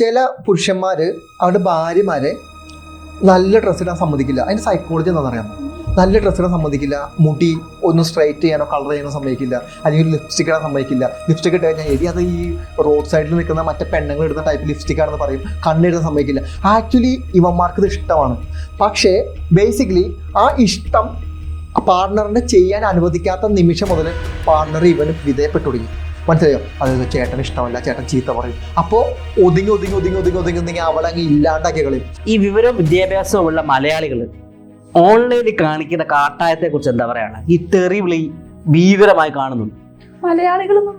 ചില പുരുഷന്മാര് അവരുടെ ഭാര്യമാരെ നല്ല ഡ്രസ്സ് ഇടാൻ സമ്മതിക്കില്ല. അതിന്റെ സൈക്കോളജി എന്താണെന്ന് അറിയാം നല്ല ഡ്രസ്സ് ഇടാൻ സമ്മതിക്കില്ല. മുടി ഒന്ന് സ്ട്രൈറ്റ് ചെയ്യാനോ കളർ ചെയ്യാനോ സമ്മതിക്കില്ല. അല്ലെങ്കിൽ ലിപ്സ്റ്റിക് ഇടാൻ സമ്മതിക്കില്ല. ലിപ്സ്റ്റിക് ഇട്ട് കഴിഞ്ഞാൽ എരി അത് ഈ റോഡ് സൈഡിൽ നിൽക്കുന്ന മറ്റേ പെണ്ണുങ്ങൾ ഇടുന്ന ടൈപ്പ് ലിപ്സ്റ്റിക് ആണെന്ന് പറയും. കണ്ണിടാൻ സമ്മതിക്കില്ല. ആക്ച്വലി ഇവന്മാർക്ക് ഇത് ഇഷ്ടമാണ്. പക്ഷേ ബേസിക്കലി ആ ഇഷ്ടം പാർട്ണറിനെ ചെയ്യാൻ അനുവദിക്കാത്ത നിമിഷം മുതൽ പാർട്ണർ ഇവന് വിധേയപ്പെട്ടു തുടങ്ങി. മനസ്സിലായോ? അതായത് ചേട്ടൻ ഇഷ്ടമല്ല ചേട്ടൻ ചീത്ത പറയും. അപ്പോ ഒതുങ്ങി ഒതുങ്ങി ഒതുങ്ങി ഒതുങ്ങി ഒതുങ്ങി ഒതുങ്ങി അവളെ ഇല്ലാണ്ടാക്കിയ ഇല്ലാണ്ടാക്കി കളയും. ഈ വിവരവും വിദ്യാഭ്യാസവും ഉള്ള മലയാളികൾ ഓൺലൈനിൽ കാണിക്കുന്ന കാട്ടായത്തെ കുറിച്ച് എന്താ പറയാണ് ഈ തെറിവിളി ഭീകരമായി കാണുന്നുണ്ട് മലയാളികളൊന്നും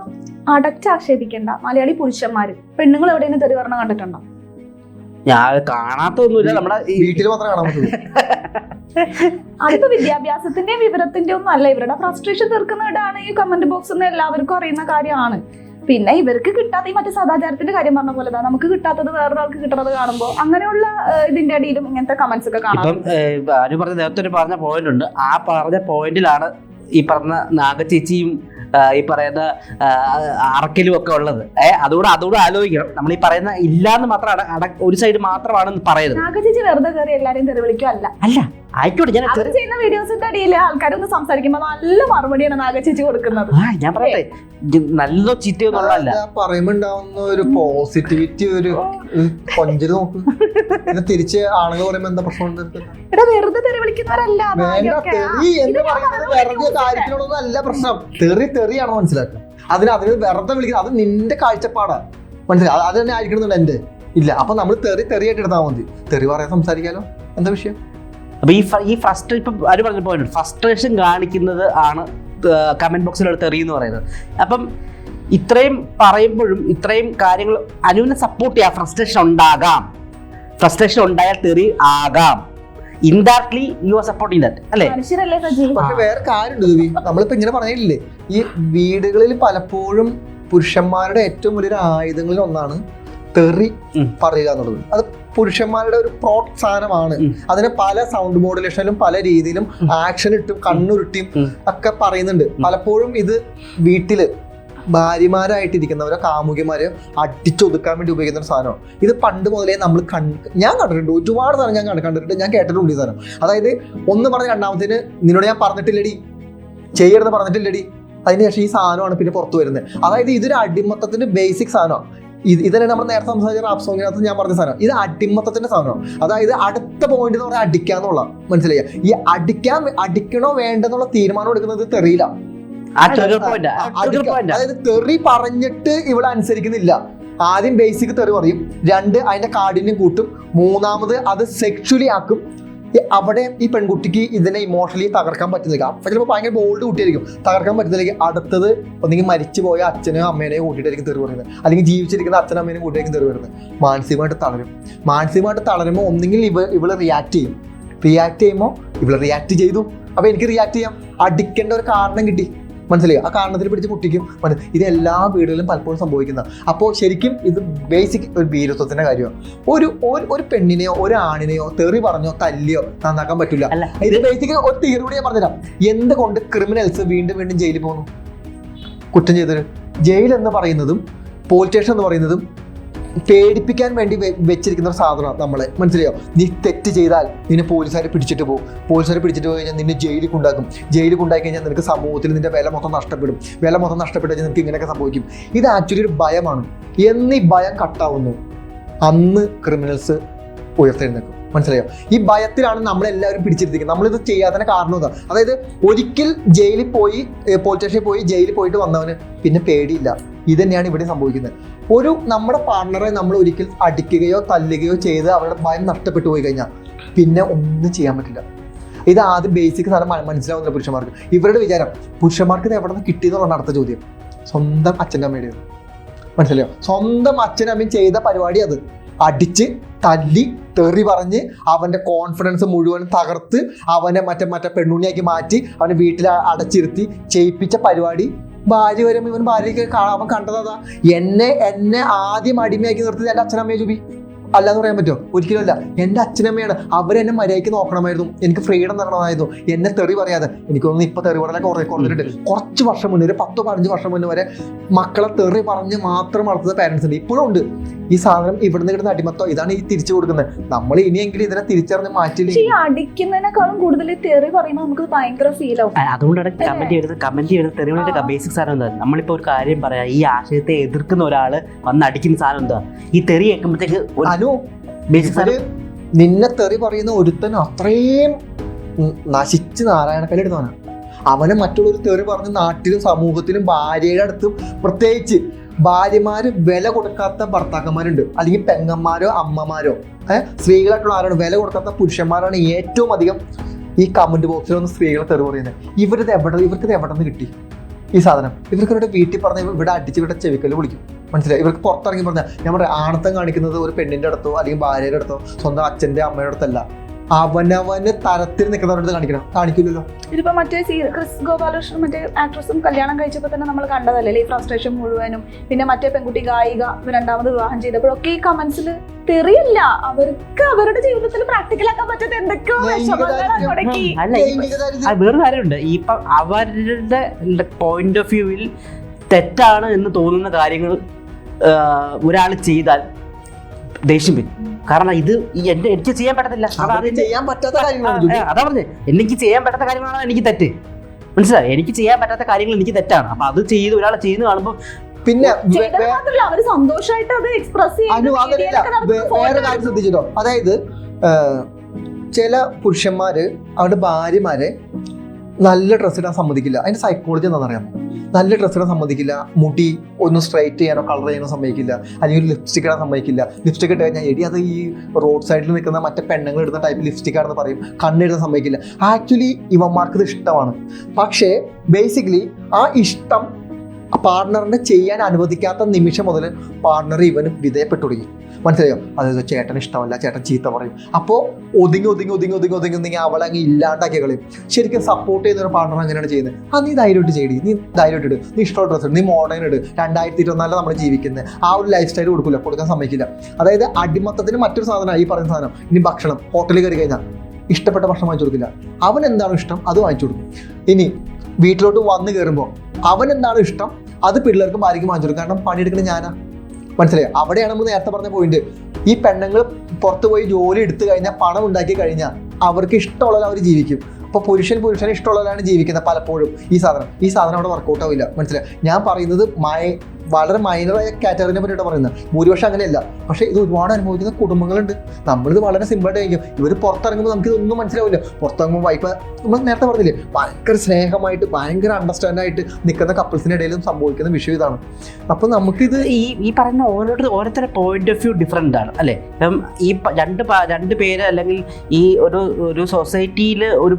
അടച്ചാക്ഷേപിക്കേണ്ട. മലയാളി പുരുഷന്മാര് പെണ്ണുങ്ങൾ എവിടെയെങ്കിലും തെറി പറഞ്ഞ കണ്ടിട്ടുണ്ടോ? ഞാൻ കാണാത്തൊന്നുമില്ല. നമ്മുടെ ഈ- വീട്ടിൽ മാത്രമേ കാണാൻ പറ്റുള്ളൂ അടുത്ത വിദ്യാഭ്യാസത്തിന്റെയും വിവരത്തിന്റെയും ഒന്നും അല്ല. ഇവരുടെ ഫ്രസ്ട്രേഷൻ തീർക്കുന്നവരാണ് ഈ കമന്റ് ബോക്സ് എന്ന് എല്ലാവർക്കും അറിയുന്ന കാര്യമാണ്. പിന്നെ ഇവർക്ക് കിട്ടാത്ത ഈ മറ്റേ സദാചാരത്തിന്റെ കാര്യം പറഞ്ഞ പോലെ നമുക്ക് കിട്ടാത്തത് വേറൊരാൾക്ക് കിട്ടുന്നത് കാണുമ്പോൾ അങ്ങനെയുള്ള ഇതിന്റെ അടിയിലും ഇങ്ങനത്തെ കമന്റ്സ് ഒക്കെ കാണാം അനു പറഞ്ഞ നേരത്തെ ഒരു പറഞ്ഞ പോയിന്റ് ഉണ്ട്. ആ പറഞ്ഞ പോയിന്റിലാണ് ഈ പറഞ്ഞ നാഗചേച്ചിയും ഈ പറയുന്ന അറക്കലും ഒക്കെ ഉള്ളത്. ഏഹ് അതുകൂടെ അതുകൂടെ ആലോചിക്കണം. നമ്മൾ ഈ പറയുന്ന ഇല്ലാന്ന് മാത്രം ഒരു സൈഡ് മാത്രമാണ് പറയുന്നത് നാഗചേച്ചി വെറുതെ കയറി എല്ലാരെയും തെറി വിളിക്കും അല്ല. അല്ല ആയിക്കോട്ടെ ഞാൻ ചെയ്യുന്ന വീഡിയോസിന്റെ അടിയിൽ ആൾക്കാരൊന്ന് സംസാരിക്കുമ്പോൾ നല്ല മറുപടിയാണ് നാഗചേച്ചി കൊടുക്കുന്നത്. ഞാൻ പറയട്ടെ. നല്ല നല്ലോ പറയുമ്പോണ്ടാവുന്ന ഒരു പോസിറ്റിവിറ്റി ഒരു നോക്കും നോക്ക്. പിന്നെ തിരിച്ച് ആണുങ്ങൾ പറയുമ്പോ എന്താ പ്രശ്നം എടാ വെറുതെ തെറി വിളിക്കുന്നവരല്ല വേണ്ട നാഗൊക്കെ. തെറി എന്ന് പറയുന്നത് വെറുതെ കാര്യത്തിനോടൊന്നും അല്ല പ്രശ്നം. തെറി തെറിയാണ് മനസ്സിലാക്കുക. അതിന് അതിന് വെറുതെ വിളിക്കുന്നത് അത് നിന്റെ കാഴ്ചപ്പാടാ. മനസ്സിലായി അത് തന്നെ ആയിരിക്കണമെന്നുണ്ട് എന്റെ ഇല്ല അപ്പൊ നമ്മൾ തെറി തെറിയായിട്ട് എടുത്താൽ മതി. തെറി പറയാൻ സംസാരിക്കാലോ? എന്താ വിഷയം? അപ്പൊ ഈ ഫ- ഈ ഫസ്റ്റ് ഇപ്പൊ ആര് പറഞ്ഞ പോയിന്റ് ഫ്രസ്ട്രേഷൻ കാണിക്കുന്നത് ആണ് കമന്റ് ബോക്സിലുള്ള തെറി എന്ന് പറയുന്നത്. അപ്പം ഇത്രയും പറയുമ്പോഴും ഇത്രയും കാര്യങ്ങൾ അനുവിനെ സപ്പോർട്ട് ചെയ്യാം ഫ്രസ്ട്രേഷൻ ഉണ്ടാകാം. ഫ്രസ്ട്രേഷൻ ഉണ്ടായാൽ തെറി ആകാം. Indirectly you are supporting that അല്ലേ? മനുഷ്യരല്ലേ സജീവ് പക്ഷെ വേറെ കാര്യമുണ്ട് നമ്മളിപ്പോ ഇങ്ങനെ പറഞ്ഞില്ലേ ഈ വീടുകളിൽ പലപ്പോഴും പുരുഷന്മാരുടെ ഏറ്റവും വലിയൊരു ആയുധങ്ങളിൽ ഒന്നാണ് തെറി. പറയുക എന്നുള്ളത്. അത് പുരുഷന്മാരുടെ ഒരു പ്രോത്സാഹനമാണ്. അതിന് അതിനെ പല സൗണ്ട് മോഡുലേഷനിലും പല രീതിയിലും ആക്ഷൻ ഇട്ടും കണ്ണുരുട്ടിയും ഒക്കെ പറയുന്നുണ്ട്. പലപ്പോഴും ഇത് വീട്ടിൽ ഭാര്യമാരായിട്ടിരിക്കുന്നവരോ കാമുകിമാരെയോ അടിച്ചൊതുക്കാൻ വേണ്ടി ഉപയോഗിക്കുന്ന ഒരു സാധനമാണ്. ഇത് പണ്ട് മുതലേ നമ്മൾ കണ്ട് ഞാൻ കണ്ടിട്ടുണ്ട് ഒരുപാട് സാധനം ഞാൻ കണ്ടിട്ടുണ്ട് ഞാൻ കേട്ടിട്ടുണ്ട് ഈ സാധനം. അതായത് ഒന്ന് പറഞ്ഞ രണ്ടാമത്തേന് നിന്നോട് ഞാൻ പറഞ്ഞിട്ടില്ലടി ചെയ്യരുത് പറഞ്ഞിട്ടില്ലടി. അതിന് ശേഷം ഈ സാധനമാണ് പിന്നെ പുറത്തു വരുന്നത്. അതായത് ഇതൊരു അടിമത്തത്തിന്റെ ബേസിക് സാധനമാണ്. ഇത് ഇതന്നെ നമ്മൾ നേരത്തെ സംസാരിച്ച റാപ്പ് സോങ്ങിനകത്ത് ഞാൻ പറഞ്ഞ സാധനം. ഇത് അടിമത്തത്തിന്റെ സാധനമാണ്. അതായത് അടുത്ത പോയിന്റ് എന്ന് പറഞ്ഞാൽ അടിക്കാന്നുള്ള മനസ്സിലായി? ഈ അടിക്കാൻ അടിക്കണോ വേണ്ടെന്നുള്ള തീരുമാനം എടുക്കുന്നത് തെറിയില്ല. അതായത് തെറി പറഞ്ഞിട്ട് ഇവിടെ അനുസരിക്കുന്നില്ല. ആദ്യം ബേസിക് തെറി പറയും. രണ്ട് അതിന്റെ കാഠിന്യം കൂട്ടും. മൂന്നാമത് അത് സെക്ഷുവലി ആക്കും. അവിടെ ഈ പെൺകുട്ടിക്ക് ഇതിനെ ഇമോഷണലി തകർക്കാൻ പറ്റുന്നില്ല. അപ്പൊ ചിലപ്പോൾ ഭയങ്കര ബോൾഡ് കുട്ടിയായിരിക്കും. തകർക്കാൻ പറ്റുന്നില്ലെങ്കിൽ അടുത്തത് ഒന്നെങ്കിൽ മരിച്ചു പോയ അച്ഛനെയോ അമ്മേനെയോ കൂട്ടിയിട്ടായിരിക്കും തെറി പറയുന്നത്. അല്ലെങ്കിൽ ജീവിച്ചിരിക്കുന്ന അച്ഛനും അമ്മേനെയും കൂട്ടിയായിരിക്കും തെറി പറയുന്നത്. മാനസികമായിട്ട് തളരും. മാനസികമായിട്ട് തളരുമ്പോൾ ഒന്നെങ്കിൽ ഇവ ഇവൾ റിയാക്ട് ചെയ്യും. റിയാക്ട് ചെയ്യുമ്പോൾ ഇവൾ റിയാക്ട് ചെയ്തു. അപ്പൊ എനിക്ക് റിയാക്ട് ചെയ്യാം. അടിക്കേണ്ട ഒരു കാരണം കിട്ടി. മനസ്സിലായി? ആ കാരണത്തിൽ പിടിച്ച് മുട്ടിക്കും. ഇത് എല്ലാ വീടുകളിലും പലപ്പോഴും സംഭവിക്കുന്ന. അപ്പോൾ ശരിക്കും ഇത് ബേസിക് ഒരു ഭീരത്വത്തിന്റെ കാര്യമാണ് ഒരു ഒരു- ഒരു പെണ്ണിനെയോ ഒരു ആണിനെയോ തെറി പറഞ്ഞോ തല്ലിയോ നന്നാക്കാൻ പറ്റില്ല ഇത് ബേസിക് ഒരു തീർ കൂടി ഞാൻ പറഞ്ഞുതരാം. എന്തുകൊണ്ട് ക്രിമിനൽസ് വീണ്ടും വീണ്ടും ജയിലിൽ പോകുന്നു? കുറ്റം ചെയ്തത് ജയിൽ എന്ന് പറയുന്നതും പോലീസ് സ്റ്റേഷൻ എന്ന് പറയുന്നതും പേടിപ്പിക്കാൻ വേണ്ടി വെച്ചിരിക്കുന്ന ഒരു സാധനമാണ് നമ്മളെ. മനസ്സിലായോ? നീ തെറ്റ് ചെയ്താൽ നിന്നെ പോലീസുകാരെ പിടിച്ചിട്ട് പോകും. പോലീസുകാരെ പിടിച്ചിട്ട് പോയി കഴിഞ്ഞാൽ നിന്നെ ജയിലിൽ കൊണ്ടാക്കും ജയിലിൽ കൊണ്ടാക്കി കഴിഞ്ഞാൽ നിനക്ക് സമൂഹത്തിൽ നിന്റെ വില മൊത്തം നഷ്ടപ്പെടും. വില മൊത്തം നഷ്ടപ്പെട്ട് നിനക്ക് ഇങ്ങനെയൊക്കെ സംഭവിക്കും. ഇത് ആക്ച്വലി ഒരു ഭയമാണ്. എന്നീ ഭയം കട്ടാവുന്നു അന്ന് ക്രിമിനൽസ് ഉയർത്തെഴുന്നേക്കും മനസ്സിലായോ? ഈ ഭയത്തിലാണ് നമ്മളെല്ലാവരും പിടിച്ചിരുത്തിക്കുന്നത് നമ്മളിത് ചെയ്യാത്തതിന് കാരണം ഇതാ അതായത് ഒരിക്കൽ ജയിലിൽ പോയി പോലീസ് സ്റ്റേഷനിൽ പോയി ജയിലിൽ പോയിട്ട് വന്നവന് പിന്നെ പേടിയില്ല. ഇത് തന്നെയാണ് ഇവിടെ സംഭവിക്കുന്നത്. ഒരു നമ്മുടെ പാർട്ണറെ നമ്മൾ ഒരിക്കൽ അടിക്കുകയോ തല്ലുകയോ ചെയ്ത് അവരുടെ ഭയം നഷ്ടപ്പെട്ടു പോയി കഴിഞ്ഞാൽ പിന്നെ ഒന്നും ചെയ്യാൻ പറ്റില്ല. ഇത് ആദ്യം ബേസിക് സാധനം മനസ്സിലാവുന്നില്ല പുരുഷന്മാർക്ക്. ഇവരുടെ വിചാരം പുരുഷന്മാർക്ക് ഇത് എവിടെ നിന്ന് കിട്ടിയെന്നുള്ളതാണ് അടുത്ത ചോദ്യം. സ്വന്തം അച്ഛന്റെ അമ്മയുടെ മനസ്സിലായോ? സ്വന്തം അച്ഛനമ്മയും ചെയ്ത പരിപാടി അത്. അടിച്ച് തല്ലി തെറി പറഞ്ഞ് അവന്റെ കോൺഫിഡൻസ് മുഴുവൻ തകർത്ത് അവനെ മറ്റേ മറ്റേ പെണ്ണുണ്ണിയാക്കി മാറ്റി അവനെ വീട്ടിൽ അടച്ചിരുത്തി ചെയ്യിപ്പിച്ച പരിപാടി. ഭാര്യ വരുമ്പോൾ ഇവൻ ഭാര്യയ്ക്ക് അവൻ കണ്ടതാ എന്നെ എന്നെ ആദ്യം അടിമയാക്കി നിർത്തിയത് എന്റെ അച്ഛനമ്മയെ ചുബി അല്ലാന്ന് പറയാൻ പറ്റുമോ? ഒരിക്കലും അല്ല. എന്റെ അച്ഛനമ്മയാണ്. അവരെന്നെ മര്യാദയ്ക്ക് നോക്കണമായിരുന്നു. എനിക്ക് ഫ്രീഡം തരണമായിരുന്നു. എന്നെ തെറി പറയാതെ. എനിക്കൊന്നും ഇപ്പൊ തെറി പറയാൻ കുറെ കുറഞ്ഞിട്ടുണ്ട് കുറച്ച് വർഷം മുന്നേ ഒരു പത്തോ പതിനഞ്ച് വർഷം മുന്നേ വരെ മക്കളെ തെറി പറഞ്ഞ് മാത്രം വളർത്തുന്ന പാരൻസ് ഉണ്ട്. ഇപ്പോഴും ഉണ്ട്. ഈ സാധനം ഇവിടുന്ന് കിട്ടുന്ന അടിമത്തോ ഇതാണ് ഈ തിരിച്ചു കൊടുക്കുന്നത്. നമ്മൾ ഇനിയെങ്കിലും ഇതിനെ തിരിച്ചറിഞ്ഞ് മാറ്റില്ല ഈ അടിക്കുന്നതിനേക്കാളും കൂടുതൽ തെറി പറയുമ്പോൾ നമുക്ക് ഭയങ്കര ഫീൽ ആവും. അതുകൊണ്ടാണ് കമന്റ് ചെയ്ത് കമന്റ് ചെയ്ത് തെരുവിന്റെ ബേസിക് സാധനം എന്താ? നമ്മളിപ്പോ ഒരു കാര്യം പറയാം. ഈ ആശയത്തെ എതിർക്കുന്ന ഒരാൾ വന്ന് അടിക്കുന്ന സാധനം എന്താ? ഈ തെറി കേൾക്കുമ്പോഴത്തേക്ക് ഒരു അനു ബേസിക് സാധനം നിന്നെ തെറി പറയുന്ന ഒരുത്തൻ അത്രയും നശിച്ച് നാരായണക്കല്ലെടുത്തവനാ അവനെ മറ്റുള്ളൊരു തെറി പറഞ്ഞ് നാട്ടിലും സമൂഹത്തിലും ഭാര്യയുടെ അടുത്തും പ്രത്യേകിച്ച് ഭാര്യമാര് വില കൊടുക്കാത്ത ഭർത്താക്കന്മാരുണ്ട്. അല്ലെങ്കിൽ പെങ്ങന്മാരോ അമ്മമാരോ. ഏഹ് സ്ത്രീകളായിട്ടുള്ള ആരാണ് വില കൊടുക്കാത്ത പുരുഷന്മാരാണ് ഏറ്റവും അധികം ഈ കമന്റ് ബോക്സിൽ ഒന്ന് സ്ത്രീകളെ തെറി പറയുന്നത് ഇവരിത് എവിടെ ഇവർക്കിത് എവിടെ നിന്ന് കിട്ടി? ഈ സാധനം. ഇവർക്ക് ഇവരുടെ വീട്ടിൽ പറഞ്ഞ ഇവിടെ അടിച്ച് ഇവിടെ ചെവിക്കൽ വിളിക്കും മനസ്സിലായി? ഇവർക്ക് പുറത്തിറങ്ങി പറഞ്ഞാൽ നമ്മുടെ ആണത്തം കാണിക്കുന്നത് ഒരു പെണ്ണിന്റെ അടുത്തോ അല്ലെങ്കിൽ ഭാര്യയുടെ അടുത്തോ സ്വന്തം അച്ഛന്റെ അമ്മയുടെ അടുത്തല്ല. അവനവന് തരത്തിൽ നിൽക്കുന്നവരുടെ കാണിക്കണം. കാണിക്കില്ലല്ലോ. ഇതിപ്പോ മറ്റേ ക്രിസ് ഗോപാലകൃഷ്ണൻ മറ്റേ ആക്ട്രസും കല്യാണം കഴിച്ചപ്പോൾ തന്നെ നമ്മൾ കണ്ടതല്ലേ? ഈ ഫ്രസ്ട്രേഷൻ മുഴുവനും. പിന്നെ മറ്റേ പെൺകുട്ടി ഗായിക രണ്ടാമത് വിവാഹം ചെയ്തപ്പോഴൊക്കെ ഈ കമന്റ്സിൽ തെറിയില്ല. അവർക്ക് അവരുടെ ജീവിതത്തിൽ പ്രാക്ടിക്കൽ ആക്കാൻ പറ്റാത്ത എന്തൊക്കെയോ വേറെ കാര്യമുണ്ട്. ഇപ്പൊ ഇപ്പം അവരുടെ പോയിന്റ് ഓഫ് വ്യൂവിൽ തെറ്റാണ് എന്ന് തോന്നുന്ന കാര്യങ്ങൾ ഒരാൾ ചെയ്താൽ ദേഷ്യം വരും. കാരണം ഇത് ഈ എന്റെ എനിക്ക് ചെയ്യാൻ പറ്റത്തില്ല. ചെയ്യാൻ പറ്റാത്ത കാര്യങ്ങളാണ്. അതാ പറഞ്ഞത് എനിക്ക് ചെയ്യാൻ പറ്റാത്ത കാര്യങ്ങളാണ് എനിക്ക് തെറ്റ്. മനസ്സിലായി? എനിക്ക് ചെയ്യാൻ പറ്റാത്ത കാര്യങ്ങൾ എനിക്ക് തെറ്റാണ്. അപ്പൊ അത് ചെയ്ത് ഒരാൾ ചെയ്യുന്ന കാണുമ്പോൾ പിന്നെ അവർ സന്തോഷമായിട്ട് അത് എക്സ്പ്രസ് വേറെ കാര്യം ശ്രദ്ധിച്ചിട്ടോ? അതായത് ചില പുരുഷന്മാര് അവരുടെ ഭാര്യമാരെ നല്ല ഡ്രസ്സ് ഇടാൻ സമ്മതിക്കില്ല. അതിന്റെ സൈക്കോളജി എന്താണെന്ന് അറിയാമോ നല്ല ഡ്രസ്സ് ഇടാൻ സമ്മതിക്കില്ല. മുടി ഒന്ന് സ്ട്രൈറ്റ് ചെയ്യാനോ കളർ ചെയ്യാനോ സമ്മതിക്കില്ല. അല്ലെങ്കിൽ ഒരു ലിപ്സ്റ്റിക് ഇടാൻ സമ്മതിക്കില്ല. ലിപ്സ്റ്റിക് ഇട്ട് കഴിഞ്ഞാൽ എടി അത് ഈ റോഡ് സൈഡിൽ നിൽക്കുന്ന മറ്റേ പെണ്ണുങ്ങൾ ഇടുന്ന ടൈപ്പ് ലിപ്സ്റ്റിക് ആണെന്ന് പറയും. കണ്ണിടാൻ സമ്മതിക്കില്ല. ആക്ച്വലി ഇവന്മാർക്ക് ഇത് ഇഷ്ടമാണ്. പക്ഷേ ബേസിക്കലി ആ ഇഷ്ടം പാർട്ണറിനെ ചെയ്യാൻ അനുവദിക്കാത്ത നിമിഷം മുതൽ പാർട്ണർ ഇവനും വിധേയപ്പെട്ടു തുടങ്ങി. മനസ്സിലായോ? അതായത് ചേട്ടൻ ഇഷ്ടമല്ല ചേട്ടൻ ചീത്ത പറയും. അപ്പോൾ ഒതുങ്ങി ഒതുങ്ങി ഒതുങ്ങി ഒതുങ്ങി ഒതുങ്ങി ഒതുങ്ങി അവളെ അങ്ങ് ഇല്ലാണ്ടാക്കി കളയും. ശരിക്കും സപ്പോർട്ട് ചെയ്യുന്ന ഒരു പാർട്ണർ അങ്ങനെയാണ് ചെയ്യുന്നത്. ആ നീ ധൈര്യമായിട്ട് ചെയ്തി നീ ധൈര്യമായിട്ട് ഇട്. നീ ഇഷ്ടമുള്ള ഡ്രസ്സ് നീ മോഡേൺ ഇട്. രണ്ടായിരത്തി ഇരുപത്തിനാലിൽ നമ്മൾ ജീവിക്കുന്നത് ആ ഒരു ലൈഫ് സ്റ്റൈൽ കൊടുക്കില്ല കൊടുക്കാൻ സമ്മതിക്കില്ല. അതായത് അടിമത്തത്തിന് മറ്റൊരു സാധനമാണ് ഈ പറയുന്ന സാധനം. ഇനി ഭക്ഷണം. ഹോട്ടലിൽ കയറി കഴിഞ്ഞാൽ ഇഷ്ടപ്പെട്ട ഭക്ഷണം വാങ്ങിച്ചു കൊടുക്കില്ല. അവൻ എന്താണോ ഇഷ്ടം? അത് വാങ്ങിച്ചു കൊടുക്കും. ഇനി വീട്ടിലോട്ട് വന്നു കയറുമ്പോൾ അവൻ എന്താണ് ഇഷ്ടം? അത് പിള്ളേർക്ക് ഭാര്യയ്ക്ക് വാങ്ങിച്ചു കൊടുക്കും കാരണം പണിയെടുക്കുന്നത് ഞാനാ. മനസ്സിലായോ? അവിടെയാണ് നമ്മൾ നേരത്തെ പറഞ്ഞ പോയിന്റ് ഈ പെണ്ണുങ്ങൾ പുറത്തു പോയി ജോലി എടുത്തു കഴിഞ്ഞാൽ പണം ഉണ്ടാക്കി കഴിഞ്ഞാൽ അവർക്ക് ഇഷ്ടമുള്ളത് അവർ ജീവിക്കും. അപ്പോൾ പുരുഷൻ പുരുഷന് ഇഷ്ടമുള്ളവരാണ് ജീവിക്കുന്നത് പലപ്പോഴും. ഈ സാധനം ഈ സാധനം അവിടെ വർക്കൗട്ട് ആവില്ല. മനസ്സിലായി? ഞാൻ പറയുന്നത് മൈ വളരെ മൈനറായ കാറ്റഗറിനെ പറ്റിയിട്ട് പറയുന്നത്. ഭൂരിപക്ഷം അങ്ങനെയല്ല. പക്ഷേ ഇത് ഒരുപാട് അനുഭവിക്കുന്ന കുടുംബങ്ങളുണ്ട്. നമ്മളിത് വളരെ സിമ്പിളായിട്ട് കഴിക്കും ഇവർ പുറത്തിറങ്ങുമ്പോൾ നമുക്ക് ഇതൊന്നും മനസ്സിലാവില്ല. പുറത്തിറങ്ങുമ്പോൾ വൈഫ് നമ്മൾ നേരത്തെ പറഞ്ഞില്ലേ ഭയങ്കര സ്നേഹമായിട്ട് ഭയങ്കര അണ്ടർസ്റ്റാൻഡ് ആയിട്ട് നിൽക്കുന്ന കപ്പിൾസിന്റെ ഇടയിലും സംഭവിക്കുന്ന വിഷയം ഇതാണ്. അപ്പോൾ നമുക്കിത് ഈ ഈ പറയുന്ന ഓരോരുത്തർ ഓരോരുത്തരുടെ പോയിന്റ് ഓഫ് വ്യൂ ഡിഫറെന്റ് ആണ്. അല്ലേ? ഇപ്പം ഈ രണ്ട് രണ്ട് പേര് അല്ലെങ്കിൽ ഈ ഒരു ഒരു സൊസൈറ്റിയിൽ ഒരു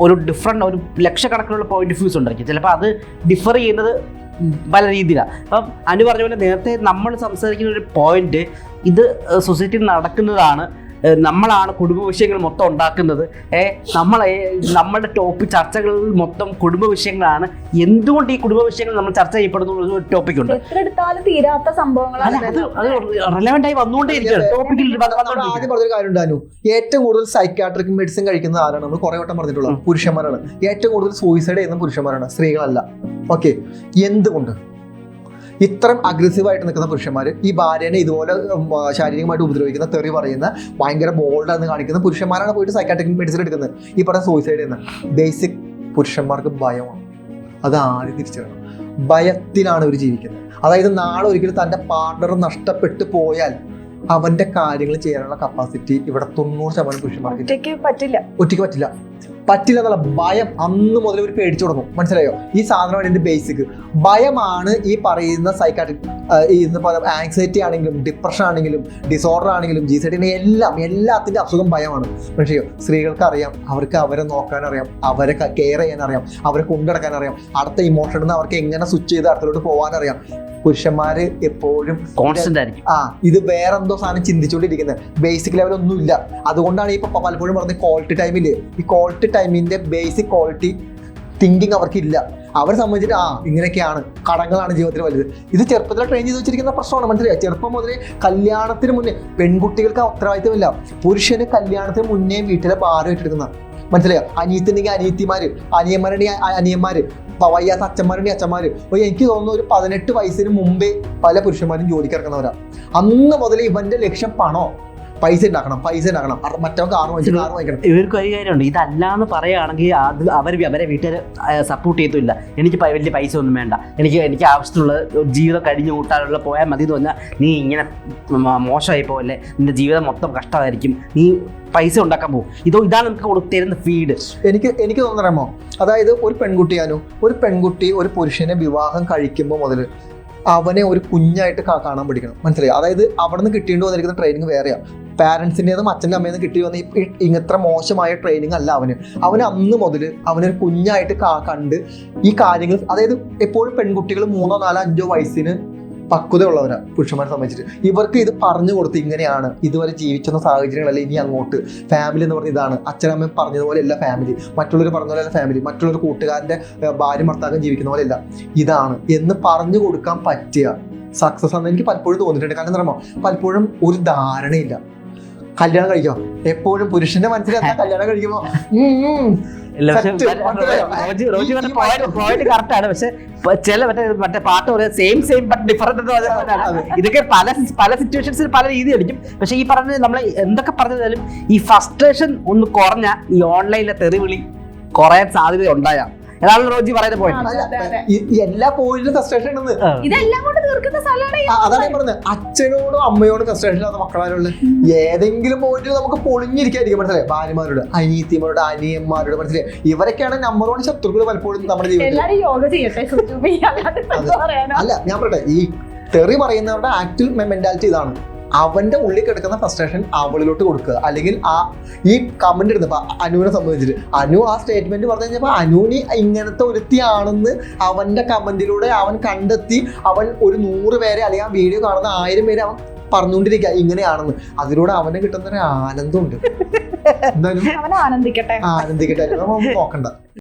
ഒരു ഡിഫറെന്റ് ഒരു ലക്ഷക്കണക്കിനുള്ള പോയിന്റ് ഓഫ് വ്യൂസ് ഉണ്ടായിരിക്കും. ചിലപ്പോൾ അത് ഡിഫർ ചെയ്യുന്നത് പല രീതിയിലാണ് അപ്പം അനു പറഞ്ഞ പോലെ നേരത്തെ നമ്മൾ സംസാരിക്കുന്ന ഒരു പോയിന്റ് ഇത് സൊസൈറ്റിയിൽ നടക്കുന്നതാണ് നമ്മളാണ് കുടുംബ വിഷയങ്ങൾ മൊത്തം ഉണ്ടാക്കുന്നത്. ഏ നമ്മളെ നമ്മുടെ ടോപ്പ് ചർച്ചകൾ മൊത്തം കുടുംബ വിഷയങ്ങളാണ് എന്തുകൊണ്ട് ഈ കുടുംബ വിഷയങ്ങൾ നമ്മൾ ചർച്ച ചെയ്യപ്പെടുന്ന ഒരു ടോപ്പിക് ഉണ്ട്. തീരാത്ത സംഭവങ്ങളാണ് അത് റെലവെന്റ് ആയി വന്നുകൊണ്ടേ ഇരിക്കുകയാണ് ടോപ്പിക്കിൽ നമ്മൾ ആദ്യം പറഞ്ഞൊരു കാര്യം ഉണ്ടായിരുന്നു ഏറ്റവും കൂടുതൽ സൈക്കാട്രിക് മെഡിസിൻ കഴിക്കുന്ന ആരാണ്? നമ്മൾ കുറെ വട്ടം പറഞ്ഞിട്ടുള്ളത് പുരുഷന്മാരാണ്. ഏറ്റവും കൂടുതൽ സൂയിസൈഡ് ചെയ്യുന്ന പുരുഷന്മാരാണ് സ്ത്രീകളല്ല. ഓക്കെ എന്തുകൊണ്ട്? ഇത്രയും അഗ്രസീവായിട്ട് നിൽക്കുന്ന പുരുഷന്മാർ ഈ ഭാര്യനെ ഇതുപോലെ ശാരീരികമായിട്ട് ഉപദ്രവിക്കുന്ന തെറി പറയുന്ന ഭയങ്കര ബോൾഡാന്ന് കാണിക്കുന്ന പുരുഷന്മാരാണ് പോയിട്ട് സൈക്കാട്രിക് മെഡിസിൻ എടുക്കുന്നത്. ഈ പറഞ്ഞ സൂയിസൈഡ് ചെയ്യുന്ന ബേസിക് പുരുഷന്മാർക്ക് ഭയമാണ്. അത് ആദ്യം തിരിച്ചറിയണം. ഭയത്തിലാണ് ഇവർ ജീവിക്കുന്നത്. അതായത് നാളെ ഒരിക്കലും തന്റെ പാർട്ണർ നഷ്ടപ്പെട്ടു പോയാൽ അവന്റെ കാര്യങ്ങൾ ചെയ്യാനുള്ള കപ്പാസിറ്റി ഇവിടെ തൊണ്ണൂറ് ശതമാനം പുരുഷന്മാർക്ക്. ഒറ്റയ്ക്ക് പറ്റില്ല. ഒറ്റയ്ക്ക് പറ്റില്ല. പറ്റില്ല എന്നുള്ള ഭയം അന്ന് മുതൽ ഒരു പേടിച്ചു തുടങ്ങും. മനസ്സിലായോ? ഈ സാധനമാണ് എന്റെ ബേസിക് ഭയമാണ് ഈ പറയുന്ന സൈക്കാട്രിക് ഈ ആങ്സൈറ്റി ആണെങ്കിലും ഡിപ്രഷൻ ആണെങ്കിലും ഡിസോർഡർ ആണെങ്കിലും ജി സൈഡിനെ എല്ലാം എല്ലാത്തിന്റെ അസുഖം ഭയമാണ്. പക്ഷേ സ്ത്രീകൾക്ക് അറിയാം അവർക്ക് അവരെ നോക്കാൻ അറിയാം അവരെ കെയർ ചെയ്യാൻ അറിയാം അവരെ കൊണ്ടുനടക്കാൻ അറിയാം അടുത്ത ഇമോഷനിൽ നിന്ന് അവർക്ക് എങ്ങനെ സ്വിച്ച് ചെയ്ത് അടുത്തോട്ട് പോകാൻ അറിയാം പുരുഷന്മാര് എപ്പോഴും ആ ഇത് വേറെ എന്തോ സാധനം ചിന്തിച്ചുകൊണ്ടിരിക്കുന്നത് ബേസിക് ലെവൽ ഒന്നും അതുകൊണ്ടാണ് ഈ പലപ്പോഴും പറഞ്ഞ ക്വാളിറ്റി ടൈമിൽ ഈ ക്വാളിറ്റി ടൈമിന്റെ ബേസിക് ക്വാളിറ്റി തിങ്കിങ് അവർക്കില്ല. അവരെ സംബന്ധിച്ചിട്ട് ആ ഇങ്ങനെയൊക്കെയാണ്. കടങ്ങളാണ് ജീവിതത്തിൽ വലുത്. ഇത് ചെറുപ്പത്തിൽ ട്രെയിൻ ചെയ്ത് വെച്ചിരിക്കുന്ന പ്രശ്നമാണ് മനസ്സിലായി? ചെറുപ്പം മുതലേ കല്യാണത്തിന് മുന്നേ പെൺകുട്ടികൾക്ക് ഉത്തരവാദിത്തമില്ല. പുരുഷന് കല്യാണത്തിന് മുന്നേ വീട്ടിലെ ഭാരം ഏറ്റെടുക്കുന്ന മനസ്സിലായോ? അനിയത്തിന്റെ അനിയത്തിമാര് അനിയന്മാരുണ്ടെങ്കിൽ അനിയന്മാർ വയ്യാത്ത അച്ഛന്മാരുണ്ടെങ്കിൽ അച്ഛന്മാര്. അപ്പോൾ എനിക്ക് തോന്നുന്നു ഒരു പതിനെട്ട് വയസ്സിന് മുമ്പേ പല പുരുഷന്മാരും ജോലിക്ക് ഇറക്കുന്നവരാണ് അന്ന് മുതൽ ഇവന്റെ ലക്ഷ്യം പണോ? പൈസ ഉണ്ടാക്കണം പൈസ ഉണ്ടാക്കണം. മറ്റവർക്ക് കാർ വാങ്ങിച്ചു കാർ വാങ്ങിക്കണം ഇവർക്ക് ഒരു കാര്യമുണ്ട്. ഇതല്ലാന്ന് പറയുകയാണെങ്കിൽ അത് അവർ അവരെ വീട്ടിൽ സപ്പോർട്ട് ചെയ്തില്ല എനിക്ക് വലിയ പൈസ ഒന്നും വേണ്ട. എനിക്ക് എനിക്ക് ആവശ്യത്തിനുള്ള ജീവിതം കഴിഞ്ഞു കൂട്ടാനുള്ള പോയാൽ മതി എന്ന് പറഞ്ഞാൽ നീ ഇങ്ങനെ മോശമായി പോകല്ലേ നിന്റെ ജീവിതം മൊത്തം കഷ്ടമായിരിക്കും. നീ പൈസ ഉണ്ടാക്കാൻ പോകും. ഇതോ ഇതാണ് നമുക്ക് കൊടുത്തിരുന്ന തരുന്ന ഫീഡ് എനിക്ക് എനിക്ക് തോന്നണമോ അതായത് ഒരു പെൺകുട്ടിയാലും ഒരു പെൺകുട്ടി ഒരു പുരുഷനെ വിവാഹം കഴിക്കുമ്പോൾ മുതൽ അവനെ ഒരു കുഞ്ഞായിട്ട് കാണാൻ പഠിക്കണം. മനസ്സിലായി? അതായത് അവിടെ നിന്ന് കിട്ടിയിട്ട് വന്നിരിക്കുന്ന ട്രെയിനിങ് വേറെയാണ് പാരൻസിന്റെതും അച്ഛന്റെ അമ്മയിൽ നിന്ന് കിട്ടി വന്ന ഈ- ഇങ്ങനത്തെ മോശമായ ട്രെയിനിങ് അല്ല അവന്. അവന് അന്ന് മുതൽ അവനൊരു കുഞ്ഞായിട്ട് കണ്ട് ഈ കാര്യങ്ങൾ അതായത് എപ്പോഴും പെൺകുട്ടികൾ മൂന്നോ നാലോ അഞ്ചോ വയസ്സിന് പക്വതയുള്ളവരാ പുരുഷന്മാരെ സംബന്ധിച്ചിട്ട്. ഇവർക്ക് ഇത് പറഞ്ഞു കൊടുത്ത് ഇങ്ങനെയാണ് ഇതുവരെ ജീവിച്ചെന്ന സാഹചര്യങ്ങളല്ല ഇനി അങ്ങോട്ട്. ഫാമിലി എന്ന് പറഞ്ഞ ഇതാണ്. അച്ഛനമ്മയും പറഞ്ഞതുപോലെ അല്ല ഫാമിലി മറ്റുള്ളവർ പറഞ്ഞ പോലെ അല്ല ഫാമിലി മറ്റുള്ളവർ കൂട്ടുകാരന്റെ ഭാര്യ ഭർത്താക്കം ജീവിക്കുന്ന പോലെ അല്ല. ഇതാണ്. എന്ന് പറഞ്ഞു കൊടുക്കാൻ പറ്റിയ സക്സസ് ആണെന്ന് എനിക്ക് പലപ്പോഴും തോന്നിയിട്ടുണ്ട്. കാരണം എന്താ പലപ്പോഴും ഒരു ധാരണയില്ല. കല്യാണം കഴിക്കോ? എപ്പോഴും പുരുഷന്റെ മനസ്സിൽ എന്താ കല്യാണം കഴിക്കുമോ ഉം, ഉം, പക്ഷെ ചില മറ്റേ മറ്റേ പാട്ട് പറയാം സെയിം സെയിം ബട്ട് ഡിഫറെന്റ് എന്ന് പറഞ്ഞ ഇതൊക്കെ പല പല സിറ്റുവേഷൻസിൽ പല രീതി അടിക്കും. പക്ഷെ ഈ പറഞ്ഞ നമ്മൾ എന്തൊക്കെ പറഞ്ഞാലും ഈ ഫ്രസ്ട്രേഷൻ ഒന്ന് കുറഞ്ഞ ഈ ഓൺലൈനിലെ തെറിവിളി കുറയാൻ സാധ്യത ഉണ്ടായ അതാണ് റോജി പറയുന്ന പോയിന്റ് എല്ലാ പോയിന്റിലും ഫ്രസ്ട്രേഷൻ ഉണ്ടെന്ന്. ഇതെല്ലാം കൊണ്ട് തീർക്കുന്ന സ്ഥലമാണ് അതാണ് ഞാൻ പറഞ്ഞത്. അച്ഛനോടും അമ്മയോടും ഫ്രസ്ട്രേഷൻ ഇല്ലാത്ത മക്കളാരുള്ളത് ഏതെങ്കിലും പോയിന്റിൽ നമുക്ക് പൊളിഞ്ഞിരിക്കായിരിക്കും മനസ്സിലായി? ഭാര്യമാരോട് അനിയത്തിമാരോട് അനിയന്മാരോട് മനസ്സിലായി? ഇവരൊക്കെയാണ് നമ്പർ വൺ ശത്രുക്കൾ പലപ്പോഴും നമ്മുടെ ജീവിതത്തിൽ. അല്ല ഞാൻ പറയട്ടെ ഈ തെറി പറയുന്നവരുടെ ആക്ച്വൽ മെന്റാലിറ്റി ഇതാണ്. അവന്റെ ഉള്ളിൽ കിടക്കുന്ന ഫ്രസ്ട്രേഷൻ അവളിലോട്ട് കൊടുക്കുക. അല്ലെങ്കിൽ ആ ഈ കമന്റ് ഇടുന്നത് ഇപ്പൊ അനുവിനെ സംബന്ധിച്ചിട്ട് അനു ആ സ്റ്റേറ്റ്മെന്റ് പറഞ്ഞു കഴിഞ്ഞപ്പോ അനുവിന് ഇങ്ങനത്തെ ഒരുത്തിയാണെന്ന് അവന്റെ കമന്റിലൂടെ അവൻ കണ്ടെത്തി അവൻ ഒരു നൂറ് പേരെ അല്ലെങ്കിൽ ആ വീഡിയോ കാണുന്ന ആയിരം പേരെ അവൻ പറഞ്ഞുകൊണ്ടിരിക്കുക ഇങ്ങനെയാണെന്ന്. അതിലൂടെ അവനെ കിട്ടുന്ന ഒരു ആനന്ദമുണ്ട്. എന്തായാലും ആനന്ദിക്കട്ടെ. ആനന്ദിക്കട്ടെ. നോക്കണ്ട.